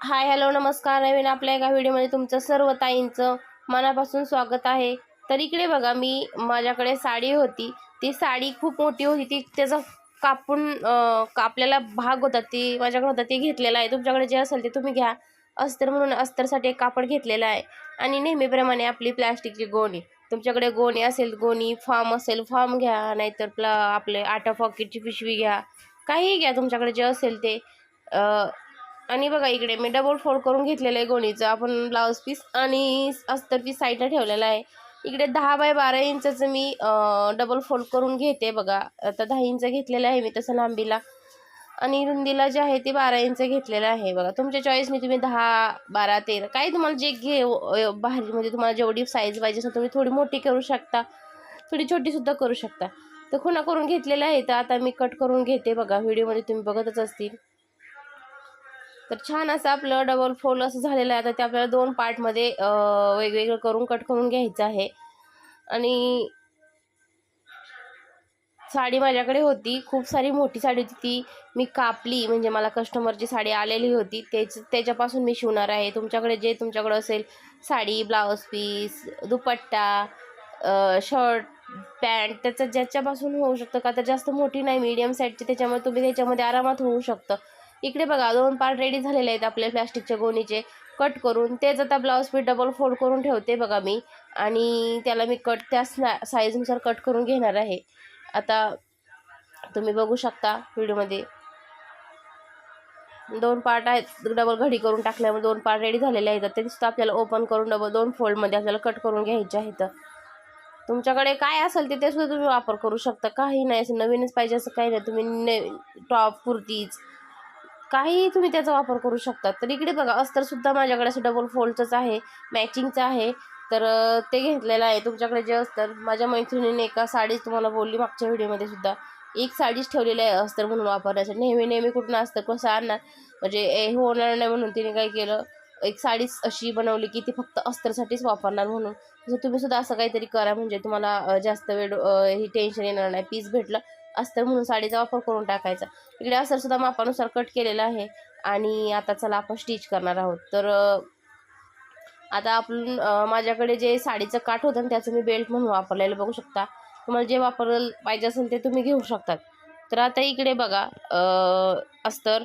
Hi hello नमस्कार. नवीन आपल्या एका व्हिडिओमध्ये तुमचं सर्व ताईंचं मनापासून स्वागत आहे. तर इकडे बघा मी माझ्याकडे साडी होती. ती साडी खूप मोठी होती. ती त्याचा कापून का- आपल्याला भाग होता. ती माझ्याकडे होता. ती घेतलेला आहे. तुमच्याकडे जे असेल ते तुम्ही घ्या. अस्तर म्हणून अस्तरसाठी एक कापड घेतलेला आहे. आणि नेहमीप्रमाणे आपली प्लॅस्टिकची गोणी. तुमच्याकडे गोणी असेल गोणी फार्म असेल फार्म घ्या. नाहीतर प्ला आपले आटा पॉकेटची पिशवी घ्या. काहीही घ्या तुमच्याकडे जे असेल ते. आणि बघा इकडे मी डबल फोल्ड करून घेतलेलं आहे गोणीचं. आपण ब्लाऊज पीस आणि अस्तर पीस साईडला ठेवलेला आहे. इकडे दहा बाय बारा इंचाचं मी डबल फोल्ड करून घेते बघा. आता दहा इंच घेतलेलं आहे मी तसं लांबीला. आणि रुंदीला जे आहे ते बारा इंच घेतलेलं आहे बघा. तुमच्या चॉईसने तुम्ही दहा बारा तेरा काही तुम्हाला जे घे बाहेर म्हणजे तुम्हाला जेवढी साईज पाहिजे असेल तुम्ही थोडी मोठी करू शकता. थोडी छोटीसुद्धा करू शकता. तर खुणा करून घेतलेलं आहे. तर आता मी कट करून घेते बघा. व्हिडिओमध्ये तुम्ही बघतच असतील. तर छान असं आपलं डबल फोल्ड असं झालेलं आहे. आता ते आपल्याला दोन पार्टमध्ये वेगवेगळं करून कट करून घ्यायचं आहे. आणि साडी माझ्याकडे होती. खूप सारी मोठी साडी होती. ती मी कापली. म्हणजे मला कस्टमरची साडी आलेली होती. तेच त्याच्यापासून मी शिवणार आहे. तुमच्याकडे जे तुमच्याकडे असेल sari blouse piece dupatta shirt pant त्याचं ज्याच्यापासून होऊ शकतं का? तर जास्त मोठी नाही मीडियम साईजची त्याच्यामुळे तुम्ही त्याच्यामध्ये आरामात होऊ शकतं. इकडे बघा दोन पार्ट रेडी झालेले आहेत आपल्या प्लॅस्टिकच्या गोणीचे. कट करून तेच आता ब्लाऊज पीस डबल फोल्ड करून ठेवते बघा मी. आणि त्याला मी कट त्या साईजनुसार कट करून घेणार आहे. आता तुम्ही बघू शकता व्हिडिओमध्ये. दोन पार्ट आहेत डबल घडी करून टाकल्यामुळे दोन पार्ट रेडी झालेले आहेत. ते सुद्धा आपल्याला ओपन करून डबल दोन फोल्डमध्ये आपल्याला कट करून घ्यायचे आहेत. तुमच्याकडे काय असेल ते ते सुद्धा तुम्ही वापर करू शकता. काही नाही असं नवीनच पाहिजे असं काही नाही. तुम्ही ने टॉप कुर्तीज काही तुम्ही त्याचा वापर करू शकता. तर इकडे बघा अस्तरसुद्धा माझ्याकडे असं डबल फोल्डचंच आहे मॅचिंगचं आहे. तर ते घेतलेलं आहे तुमच्याकडे जे अस्तर. माझ्या मैत्रिणीने एका साडीच तुम्हाला बोलली मागच्या व्हिडिओमध्ये सुद्धा. एक साडीच ठेवलेली आहे अस्तर म्हणून वापरण्याचं नेहमी नेहमी कुठून अस्तर कसं आणणार? म्हणजे ए होणार नाही म्हणून तिने काय केलं? एक साडीच अशी बनवली की ती फक्त अस्तरसाठीच वापरणार म्हणून. तसं तुम्ही सुद्धा असं काहीतरी करा. म्हणजे तुम्हाला जास्त वेळ ही टेन्शन येणार नाही. पीस भेटलं. अस्तर म्हणून साडीचा वापर करून टाकायचा. इकडे अस्तरसुद्धा मापानुसार कट केलेलं आहे. आणि आता चला आपण स्टिच करणार आहोत. तर आता आपण माझ्याकडे जे साडीचं काठ होतं ना त्याचं मी बेल्ट म्हणून वापरलेलं बघू शकता. तुम्हाला जे वापरलं पाहिजे असेल ते तुम्ही घेऊ शकतात तर आता इकडे बघा अस्तर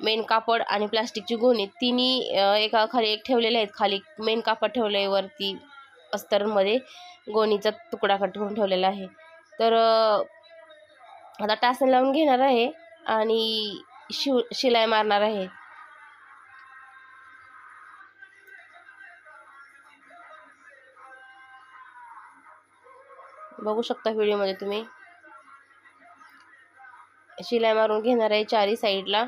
मेन कापड आणि प्लास्टिकची गोणी. तिन्ही एका खाली एक ठेवलेले आहेत. खाली मेन कापड ठेवलं आहे वरती अस्तरमध्ये गोणीचा तुकडा कट करून ठेवलेला आहे. तर आता टासन लावून घेणार आहे आणि शिव शिलाई मारणार आहे. बघू शकता व्हिडिओमध्ये तुम्ही. शिलाई मारून घेणार आहे चारी साईडला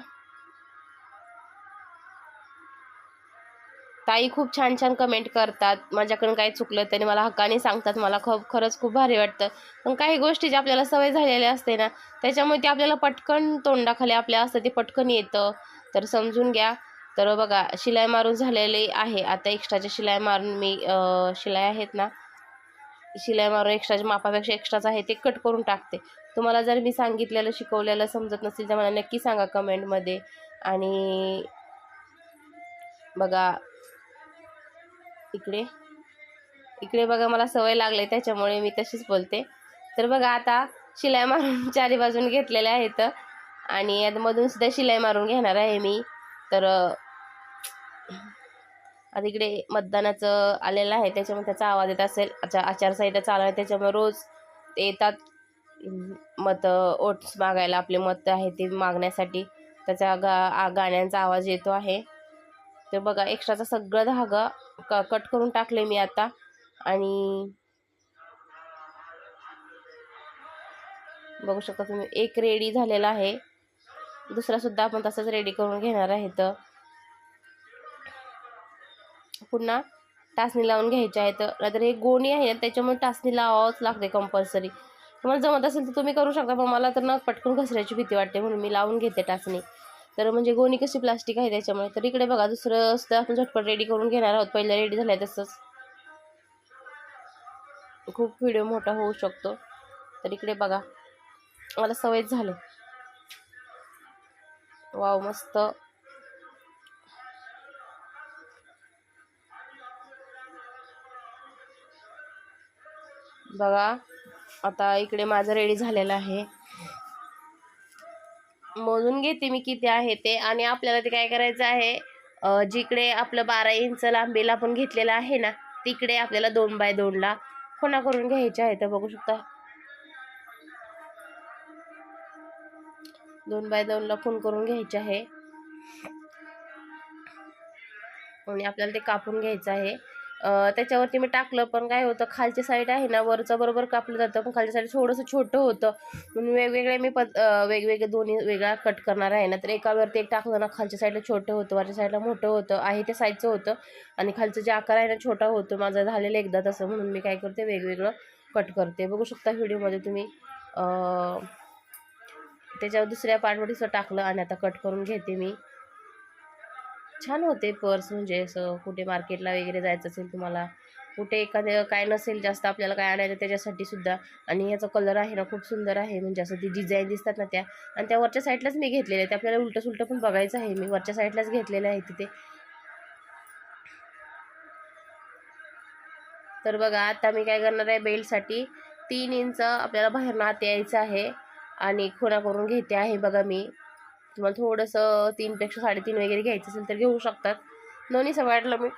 ताई खूप छान छान कमेंट करतात. माझ्याकडून काही चुकलं त्याने मला हक्काने सांगतात. मला ख खरंच खूप भारी वाटतं. पण काही गोष्टी ज्या आपल्याला सवय झालेली असते ना त्याच्यामुळे ते आपल्याला पटकन तोंडाखाली आपल्या असतं ते पटकन येतं. तर समजून घ्या. तर बघा शिलाई मारून झालेली आहे. आता एक्स्ट्राच्या शिलाई मारून मी शिलाई आहेत ना शिलाई मारून एक्स्ट्राच्या मापापेक्षा एक्स्ट्राच आहे ते कट करून टाकते. तुम्हाला जर मी सांगितलेलं शिकवलेलं समजत नसेल तर मला नक्की सांगा कमेंटमध्ये आणि बघा इकडे. इकडे बघा मला सवय लागली त्याच्यामुळे मी तशीच बोलते. तर बघा आता शिलाई मारून चारी बाजून घेतलेल्या आहेत. आणि यामधून सुद्धा शिलाई मारून घेणार आहे मी. तर आता इकडे मतदानाचं आलेलं आहे त्याच्यामुळे त्याचा आवाज येत असेल. आचार आचारसंहिता चालू आहे त्याच्यामुळे रोज ते येतात. मत ओट्स मागायला आपले मत आहे ते मागण्यासाठी. त्याचा गा गाण्यांचा आवाज येतो आहे. तर बघा एक्स्ट्राचा सगळं धागा क कट करून टाकले मी आता. आणि बघू शकता तुम्ही एक रेडी झालेला आहे. दुसरासुद्धा आपण तसंच रेडी करून घेणार आहे तर पुन्हा टाचणी लावून घ्यायची आहे तर नाहीतर हे गोणी आहे ना त्याच्यामुळे टाचणी लावावंच लागते कंपल्सरी तुम्हाला जमत असेल तर तुम्ही करू शकता पण मला तर ना पटकन घसरायची भीती वाटते म्हणून मी लावून घेते टाचणी. तर म्हणजे गोणी कशी प्लास्टिक आहे त्याच्यामुळे. तर इकडे बघा दुसरं असतं आपण झटपट रेडी करून घेणार आहोत. पहिले रेडी झाला आहे तसंच. खूप व्हिडिओ मोठा होऊ शकतो. तर इकडे बघा. मला सवयच झालं. वाव मस्त. बघा आता इकडे माझं रेडी झालेलं आहे. मोजून घेते मी किती आहे ते. आणि आपल्याला ते काय करायचं आहे जिकडे आपलं बारा इंच लांबीला आपण घेतलेलं आहे ना तिकडे आपल्याला दोन बाय दोनला खुणा करून घ्यायच्या तर बघू शकता. दोन बाय दोनला खून करून घ्यायचे आहे. आणि आपल्याला ते कापून घ्यायचं आहे. त्याच्यावरती मी टाकलं पण काय होतं खालची साईड आहे ना वरचं बरोबर कापलं जातं पण खालच्या साईड थोडंसं छोटं होतं. म्हणून वेगवेगळे मी पद वेगवेगळे दोन्ही वेगळा कट करणार आहे ना तर एकावरती एक टाकलं ना खालच्या साईडला छोटं होतं वरच्या साईडला मोठं होतं आहे त्या साईजचं होतं. आणि खालचं जे आकार आहे ना छोटा होतो माझं झालेलं एकदा तसं म्हणून मी काय करते वेगवेगळं कट करते. बघू शकता व्हिडिओमध्ये तुम्ही त्याच्यावर दुसऱ्या पार्टवर टाकलं आणि आता कट करून घेते मी. छान होते पर्स म्हणजे असं कुठे मार्केटला वगैरे जायचं असेल तुम्हाला कुठे एखादं काय नसेल जास्त आपल्याला काय आणायचं त्याच्यासाठी सुद्धा. आणि याचा कलर आहे ना खूप सुंदर आहे. म्हणजे असं ती डिझाईन दिसतात ना त्या. आणि त्या वरच्या साईडलाच मी घेतलेल्या आहेत. आपल्याला उलटं सुलटं पण बघायचं आहे. मी वरच्या साईडलाच घेतलेलं आहे तिथे. तर बघा आता मी काय करणार आहे? बेल्टसाठी तीन इंच आपल्याला बाहेरनं आत यायचं आहे. आणि खुणा करून घेते आहे बघा मी. तुम्हाला थोडंसं तीनपेक्षा साडेतीन वगैरे घ्यायचं असेल तर घेऊ शकतात. दोन्ही सगळ्यातलं मी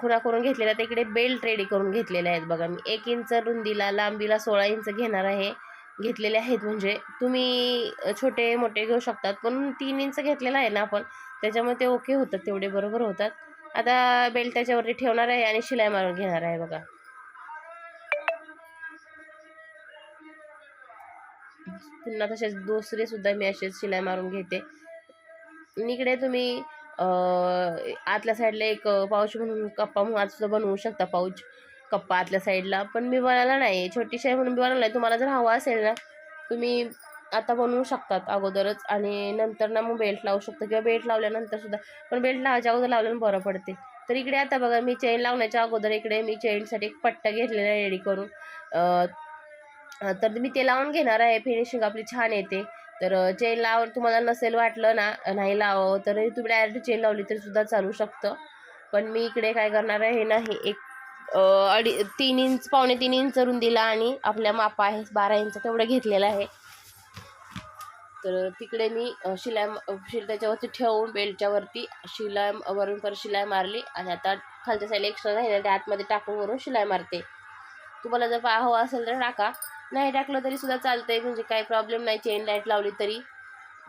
खुणा करून घेतलेला तर इकडे बेल्ट रेडी करून घेतलेले आहेत बघा मी. एक इंच रुंदीला लांबीला सोळा इंच घेणार आहे. घेतलेले आहेत म्हणजे तुम्ही छोटे मोठे घेऊ शकतात. पण तीन इंच घेतलेलं आहे ना आपण. त्याच्यामुळे ते ओके होतात तेवढे बरोबर होतात. आता बेल्ट त्याच्यावरती ठेवणार आहे आणि शिलाई मारून घेणार आहे बघा. पुन्हा तसेच दुसरे सुद्धा मी असेच शिलाई मारून घेते. आणि इकडे तुम्ही आतल्या साईडला एक पाऊच म्हणून कप्पा म्हणून आजसुद्धा बनवू शकता पाऊच. कप्पा आतल्या साईडला. पण मी बनवला नाही. छोटी शाई म्हणून मी बनवला नाही. तुम्हाला जर हवा असेल ना तुम्ही आता बनवू शकतात अगोदरच. आणि नंतर ना मग बेल्ट लावू शकता किंवा बेल्ट लावल्यानंतर सुद्धा पण बेल्ट लावायच्या अगोदर लावल्यानं बरं पडते. तर इकडे आता बघा मी चेन लावण्याच्या अगोदर इकडे मी चेनसाठी एक पट्टा घेतलेला रेडी करून. तर मी ते लावून घेणार आहे. फिनिशिंग आपली छान येते. तर चेन लावून तुम्हाला नसेल वाटलं ना नाही लावावं तर तुम्ही डायरेक्ट चेन लावली तरी सुद्धा चालू शकतं. पण मी इकडे काय करणार आहे नाही. एक अडी तीन इंच पावणे तीन इंच रुंदीला आणि आपल्या मापा आहे बारा इंच तेवढं घेतलेलं आहे. तर तिकडे मी शिलाय शिलाई शिल त्याच्यावरती ठेवून बेल्टच्यावरती शिलाई वरून परत शिलाई मारली आणि आता खालच्या साईडला एक्स्ट्रा राहिलं त्या आतमध्ये टाकून वरून शिलाई मारते. तुम्हाला जर पाहावं असेल तर टाका. नाही टाकलं तरी सुद्धा चालतंय म्हणजे काही प्रॉब्लेम नाही. चेन लाइट लावली तरी.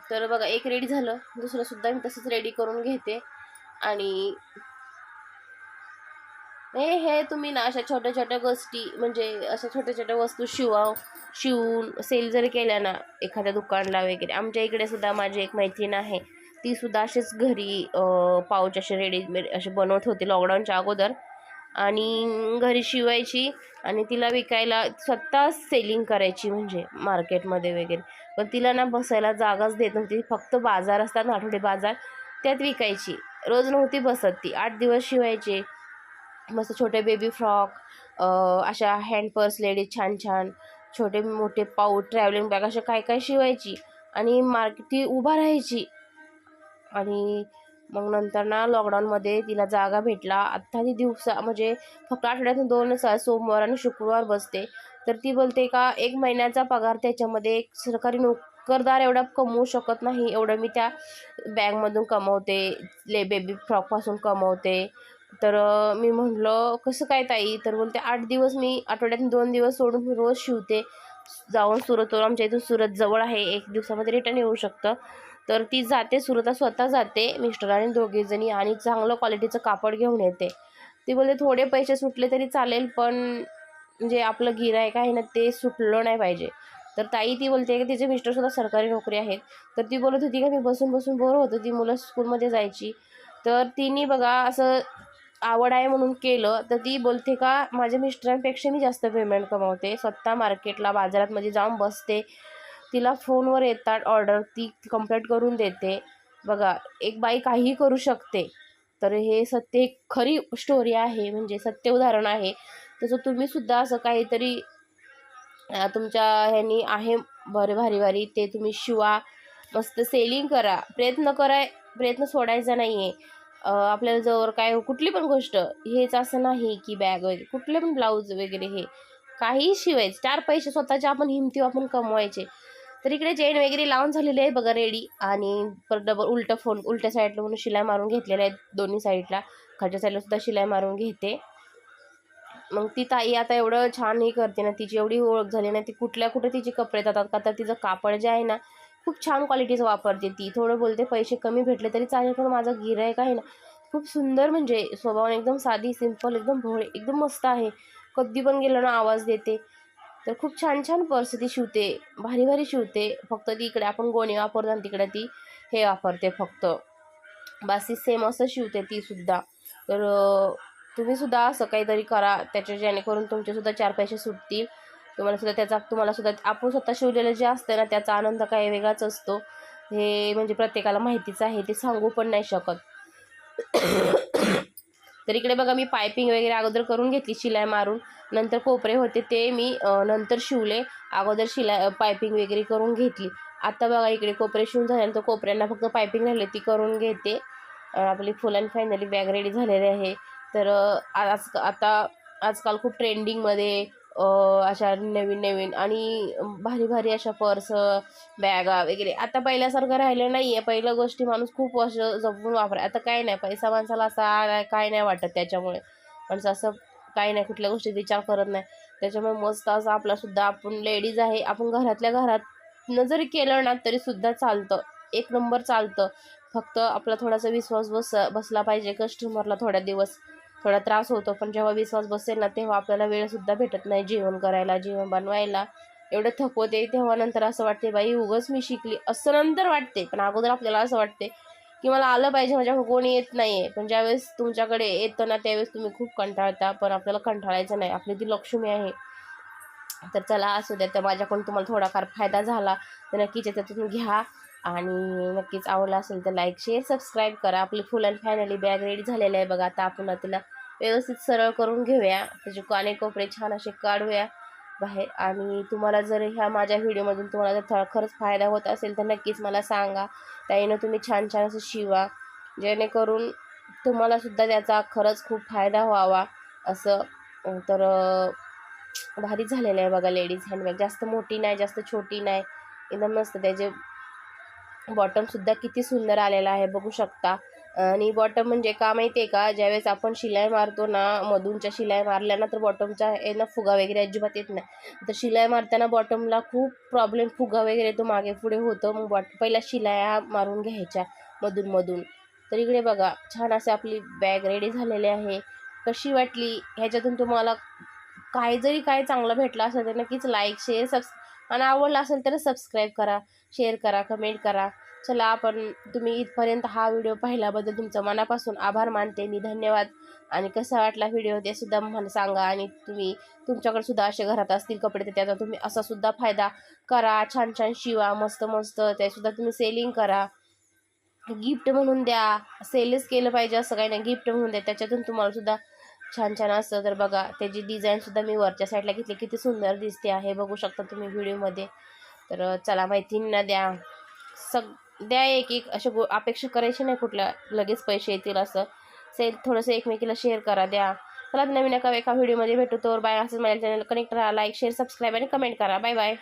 तर बघा एक रेडी झालं. दुसरं सुद्धा मी तसंच रेडी करून घेते. आणि हे हे तुम्ही ना अशा छोट्या छोट्या गोष्टी म्हणजे अशा छोट्या छोट्या वस्तू शिवा शिवून सेल जर केल्या ना एखाद्या दुकानला वगैरे. आमच्या इकडे सुद्धा माझी एक मैत्रीण आहे. ती सुद्धा असेच घरी पाऊच असे रेडीमेड असे बनवत होते लॉकडाऊनच्या अगोदर. आणि घरी शिवायची आणि तिला विकायला स्वतः सेलिंग करायची म्हणजे मार्केटमध्ये वगैरे. पण तिला ना बसायला जागाच देत नव्हती. फक्त बाजार असतात ना आठवडे बाजार त्यात विकायची. रोज नव्हती बसत ती. आठ दिवस शिवायचे. मस्त छोटे बेबी फ्रॉक अशा हँड पर्स लेडीज छान छान. छोटे मोठे पाऊट ट्रॅव्हलिंग बॅग अशा काय काय शिवायची. आणि मार्केट ती उभा राहायची. आणि मग नंतर ना लॉकडाऊनमध्ये तिला जागा भेटला. आत्ता ती दिवसा म्हणजे फक्त आठवड्यातून दोन सोमवार आणि शुक्रवार बसते. तर ती बोलते का एक महिन्याचा पगार त्याच्यामध्ये एक सरकारी नोकरदार एवढा कमवू शकत नाही. एवढं मी त्या बॅगमधून कमवते ले बेबी फ्रॉकपासून कमवते. तर मी म्हटलं कसं काय ताई? तर बोलते आठ दिवस मी आठवड्यातून दोन दिवस सोडून रोज शिवते. जाऊन सुरतवर आमच्या इथून सुरत जवळ आहे. एक दिवसामध्ये रिटर्न येऊ शकतं. तर ती जाते सुरता स्वतः जाते मिस्टर आणि दोघीजणी आणि चांगलं क्वालिटीचं कापड घेऊन येते. ती बोलते थोडे पैसे सुटले तरी चालेल पण म्हणजे आपलं गिरायक आहे ना ते सुटलं नाही पाहिजे. तर ताई ती बोलते की तिचे मिस्टरसुद्धा सरकारी नोकरी आहेत. तर ती बोलत होती का मी बसून बसून बोर होतं ती मुलं स्कूलमध्ये जायची. तर तिने बघा असं आवड आहे म्हणून केलं. तर ती बोलते का माझ्या मिस्टरांपेक्षा मी जास्त पेमेंट कमावते. स्वतः मार्केटला बाजारात म्हणजे जाऊन बसते. तिला फोनवर येतात ऑर्डर ती कंप्लीट करून देते. बघा एक बाई काहीही करू शकते. तर हे सत्य एक खरी स्टोरी आहे म्हणजे सत्य उदाहरण आहे. तसं तुम्ही सुद्धा असं काहीतरी तुमच्या ह्यानी आहे बरे भारी भारी ते तुम्ही शिवा. मस्त सेलिंग करा. प्रयत्न करा प्रयत्न सोडायचा नाही आहे आपल्याला जवळ काय कुठली पण गोष्ट हेच असं नाही की बॅग वगैरे कुठले पण ब्लाऊज वगैरे हे. काहीही शिवायचं. चार पैसे स्वतःचे आपण हिमती आपण कमवायचे. तर इकडे चेन वगैरे लावून झालेली आहे बघा रेडी आणि परत डबल उलटं फोन उलट्या साईडला म्हणून शिलाई मारून घेतलेल्या आहेत दोन्ही साईडला खालच्या साईडला सुद्धा शिलाई मारून घेते. मग ती ताई आता एवढं छान हे करते ना तिची एवढी ओळख झाली ना ती कुठल्या कुठे तिचे कपडे जातात का तर तिचं कापड जे आहे ना खूप छान क्वालिटीचं वापरते ती. थोडं बोलते पैसे कमी भेटले तरी चालेल पण माझं गिरायक आहे ना खूप सुंदर म्हणजे स्वभावाने एकदम साधी सिंपल एकदम भोळे एकदम मस्त आहे. कधी पण गेलं ना आवाज देते. तर खूप छान छान पर्स ती शिवते. भारी भारी शिवते. फक्त ती इकडे आपण गोणी वापरतो आणि तिकडे ती हे वापरते फक्त. बासी सेम असं शिवते ती सुद्धा. तर तुम्ही सुद्धा असं काहीतरी करा. त्याच्या जेणेकरून तुमचेसुद्धा चार पैसे सुटतील. तुम्हाला सुद्धा त्याचा तुम्हाला सुद्धा आपण स्वतः शिवलेलं जे असतं ना त्याचा आनंद काही वेगळाच असतो. हे म्हणजे प्रत्येकाला माहितीच आहे. ते सांगू पण नाही शकत. तर इकडे बघा मी पायपिंग वगैरे अगोदर करून घेतली शिलाई मारून. नंतर कोपरे होते ते मी नंतर शिवले. अगोदर शिलाई पायपिंग वगैरे करून घेतली. आता बघा इकडे कोपरे शिवून झाल्यानंतर कोपऱ्यांना फक्त पायपिंग राहिली ती करून घेते. आपली full and finally bag ready झालेली आहे. तर आज आता आजकाल खूप ट्रेंडिंगमध्ये अशा नवीन नवीन आणि भारी भारी अशा पर्स बॅगा वगैरे. आता पहिल्यासारखं राहिलं नाही आहे पहिल्या गोष्टी माणूस खूप वर्ष जपून वापरा आता काय नाही. पैसा माणसाला असा काय नाही वाटत त्याच्यामुळे. माणसं असं काही नाही कुठल्या गोष्टी विचार करत नाही. त्याच्यामुळे मस्त असं आपलासुद्धा आपण लेडीज आहे आपण घरातल्या घरात जरी केलं ना तरीसुद्धा चालतं. एक नंबर चालतं. फक्त आपला थोडासा विश्वास बस बसला पाहिजे कस्टमरला थोड्या दिवस. थोडा त्रास होतो पण जेव्हा विश्वास बसेल ना तेव्हा आपल्याला वेळसुद्धा भेटत नाही जेवण करायला जेवण बनवायला. एवढं थकवते तेव्हा नंतर असं वाटते बाई उगच मी शिकली. असं नंतर वाटते पण अगोदर आपल्याला असं वाटते की मला आलं पाहिजे माझ्याकडे कोणी येत नाही आहे पण ज्यावेळेस तुमच्याकडे येतं ना त्यावेळेस तुम्ही खूप कंटाळता पण आपल्याला कंटाळायचं नाही. आपली ती लक्ष्मी आहे. तर चला असू द्या तर माझ्याकडून तुम्हाला थोडाफार फायदा झाला. तर नक्कीच याच्यातून घ्या. आणि नक्कीच आवडला असेल तर लाईक शेअर सबस्क्राईब करा. आपली full and finally bag ready झालेली आहे बघा. आता आपण तिला व्यवस्थित सरळ करून घेऊया. त्याचे काने कोपरे छान असे काढूया बाहेर. आणि तुम्हाला जर ह्या माझ्या व्हिडिओमधून तुम्हाला जर थोडा खरंच फायदा होत असेल तर नक्कीच मला सांगा. त्याईनं तुम्ही छान छान असं शिवा. जेणेकरून तुम्हालासुद्धा त्याचा खरंच खूप फायदा व्हावा असं. तर भारी झालेलं आहे बघा. लेडीज हँडबॅग जास्त मोठी नाही जास्त छोटी नाही. एकदम मस्त. त्याचे बॉटमसुद्धा किती सुंदर आलेला आहे बघू शकता. आणि बॉटम म्हणजे का माहिती आहे का ज्यावेळेस आपण शिलाई मारतो ना मधूनच्या शिलाई मारल्या ना तर बॉटमच्या आहे ना फुगा वगैरे अजिबात येत नाही. तर शिलाई मारताना बॉटमला खूप प्रॉब्लेम फुगा वगैरे तो मागे पुढे होतो. मग बॉट पहिला शिलाया मारून घ्यायच्या मधून मधून. तर इकडे बघा छान असे आपली बॅग रेडी झालेली आहे. कशी वाटली? ह्याच्यातून तुम्हाला काय जरी काय चांगलं भेटलं असेल तर नक्कीच लाईक शेअर सबस्क्राईब आणि आवडलं असेल तर सबस्क्राईब करा शेअर करा कमेंट करा. चला आपण तुम्ही इथपर्यंत हा व्हिडिओ पाहिल्याबद्दल तुमचं मनापासून आभार मानते. मी धन्यवाद. आणि कसा वाटला व्हिडिओ ते सुद्धा मला सांगा. आणि तुम्ही तुमच्याकडे सुद्धा असे घरात असतील कपडे तर त्याचा तुम्ही असा सुद्धा फायदा करा. छान छान शिवा मस्त मस्त. ते सुद्धा तुम्ही सेलिंग करा. गिफ्ट म्हणून द्या. सेलच केलं पाहिजे असं काही नाही. गिफ्ट म्हणून द्या. त्याच्यातून तुम्हाला सुद्धा छान छान असतं. तर बघा त्याची डिझाईनसुद्धा मी वरच्या साईडला घेतली. किती सुंदर दिसते आहे. बघू शकता तुम्ही व्हिडिओमध्ये तर चला माहितींना द्या. सग द्या एक एक. अशा गो अपेक्षा करायची नाही कुठल्या लगेच पैसे येतील असं. सेल थोडंसं एकमेकीला शेअर करा द्या. चला नवीन एका एका व्हिडिओमध्ये भेटू. तोवर बाय असं माझ्या चॅनल कनेक्ट राहा. लाईक शेअर सबस्क्राईब आणि कमेंट करा. Bye bye